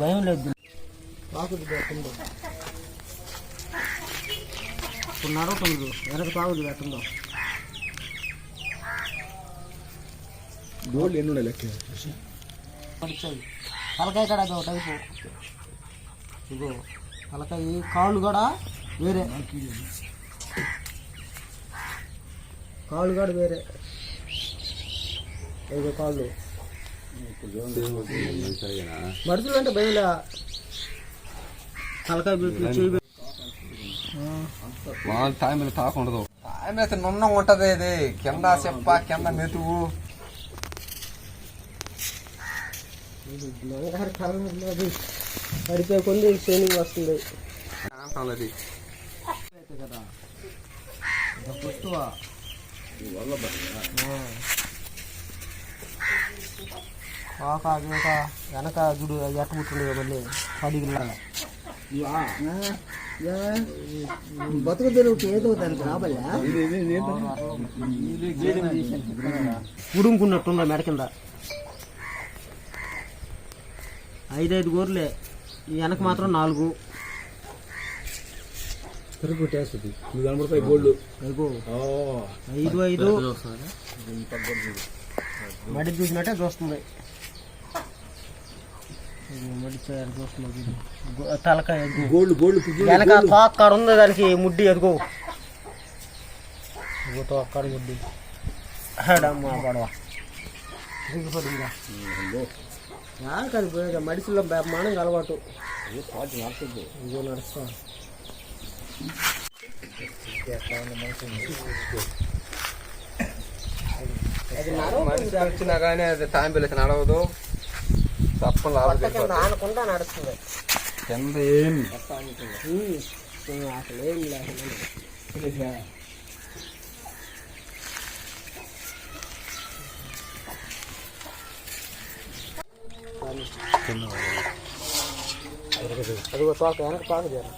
భయం లేదు. తాకుడు పెట్టండు ఇప్పుడు నడవటండు వెనక తాగుడు పెట్టండు గోల్డ్ ఎన్ని లెక్క? తలకాయ కాడ టైపు. ఇగో తలకాయ కాళ్ళు కూడా వేరే. కాళ్ళు కూడా వేరే. ఇగో కాళ్ళు మనుషులు అంటే భయంలే తలకాయ. మామూలు టైం మీద తాకుండదు టైం అయితే నున్న ఉంటది ఇది. కింద చెప్ప కింద మెతువు పడిపోయి కొన్ని ట్రైనింగ్ వస్తుంది. కదా. కాక గీక వెనక గుడు ఎట్ట పుట్టింది మళ్ళీ పడిగిలా బతుకు తెరువుకి ఏదో దానికి రాబల్లా ఉడుముకున్నట్టుందా మెడ కింద ఐదైదు గోర్లే ఈ వెనక మాత్రం నాలుగు. కొట్టేస్తుంది. నువ్వు కనబడతాయి గోల్డ్ ఐదు ఐదు. మడి చూసినట్టే చూస్తుంది. తలకాయ. గోల్డ్ గోల్డ్ వెనక తోక్కడ ఉంది దానికి ముడ్డి ఎదుగు తోక్కడ ముడ్డి. పడవ కాదు మడిసిలో బ్రహ్మాండంగా అలవాటు. ఇదిగో నడుస్తా అది నడవ మనిషి వచ్చినా కానీ అది టైం పిల్లకి నడవదు తప్పని కొత్త లాభం కింద ఆనకుండా నడుస్తుంది కింద ఏం ఉమ్, అసలు ఏం లేదు అదిగో తోక వెనక తోక చేయాలి